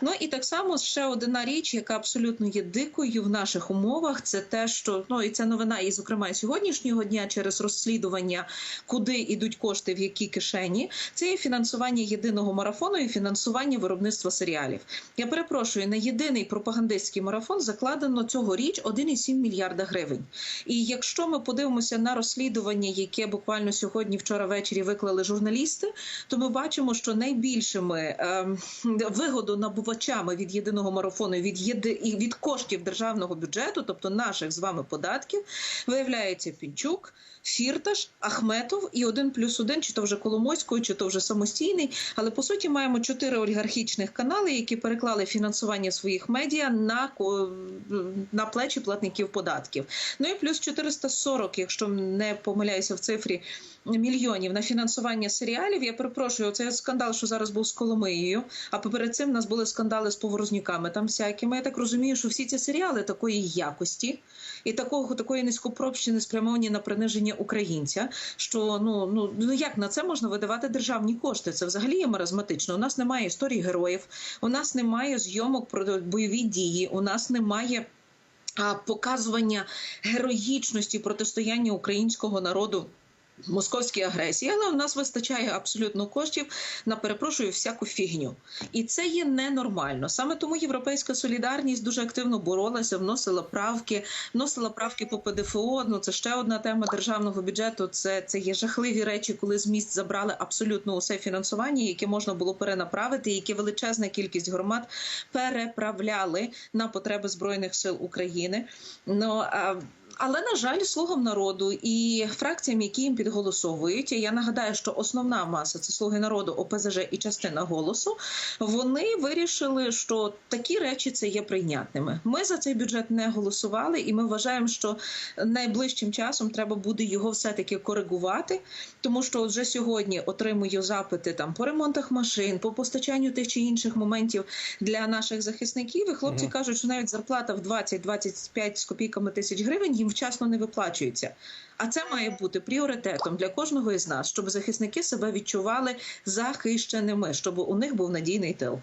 Ну і так само ще одна річ, яка абсолютно є дикою в наших умовах, це те, що ну і це новина, і зокрема і сьогоднішнього дня через розслідування, куди йдуть кошти, в які кишені. Це є фінансування єдиного марафону і фінансування виробництва серіалів. Я перепрошую, на єдиний пропагандистський марафон закладено цьогоріч 1,7 мільярда гривень. І якщо ми подивимося на розслідування, яке буквально сьогодні, вчора ввечері виклали журналісти, то ми бачимо, що найбільшими ем, вигодонабувачами від єдиного марафону від єди від коштів державного бюджету, тобто наших з вами податків, виявляється Пінчук. Фірташ, Ахметов і один плюс один, чи то вже Коломойською, чи то вже самостійний. Але по суті маємо чотири олігархічних канали, які переклали фінансування своїх медіа на на плечі платників податків. Ну і плюс 440, якщо не помиляюся в цифрі мільйонів на фінансування серіалів. Я перепрошую, оцей скандал, що зараз був з Коломиєю. А перед цим в нас були скандали з поворозниками там всякими. Я так розумію, що всі ці серіали такої якості і такого такої низькопробщини спрямовані на приниження українця. Що ну ну ну як на це можна видавати державні кошти? Це взагалі є маразматично. У нас немає історії героїв, у нас немає зйомок про бойові дії, у нас немає. Показування героїчності протистояння українського народу московській агресії, але у нас вистачає абсолютно коштів на перепрошую всяку фігню, і це є ненормально. Саме тому європейська солідарність дуже активно боролася, вносила правки, вносила правки по ПДФО. Ну це ще одна тема державного бюджету. Це, це є жахливі речі, коли з міст забрали абсолютно усе фінансування, яке можна було перенаправити, яке величезна кількість громад переправляли на потреби збройних сил України. Ну а але на жаль, слугам народу і фракціям, які їм підголосовують. Я нагадаю, що основна маса це слуги народу, ОПЗЖ і частина голосу. Вони вирішили, що такі речі це є прийнятними. Ми за цей бюджет не голосували, і ми вважаємо, що найближчим часом треба буде його все таки коригувати, тому що вже сьогодні отримую запити там по ремонтах машин, по постачанню тих чи інших моментів для наших захисників. І хлопці Мгм. кажуть, що навіть зарплата в 20-25 з копійками тисяч гривень їм вчасно не виплачується. А це має бути пріоритетом для кожного із нас, щоб захисники себе відчували захищеними, щоб у них був надійний тил.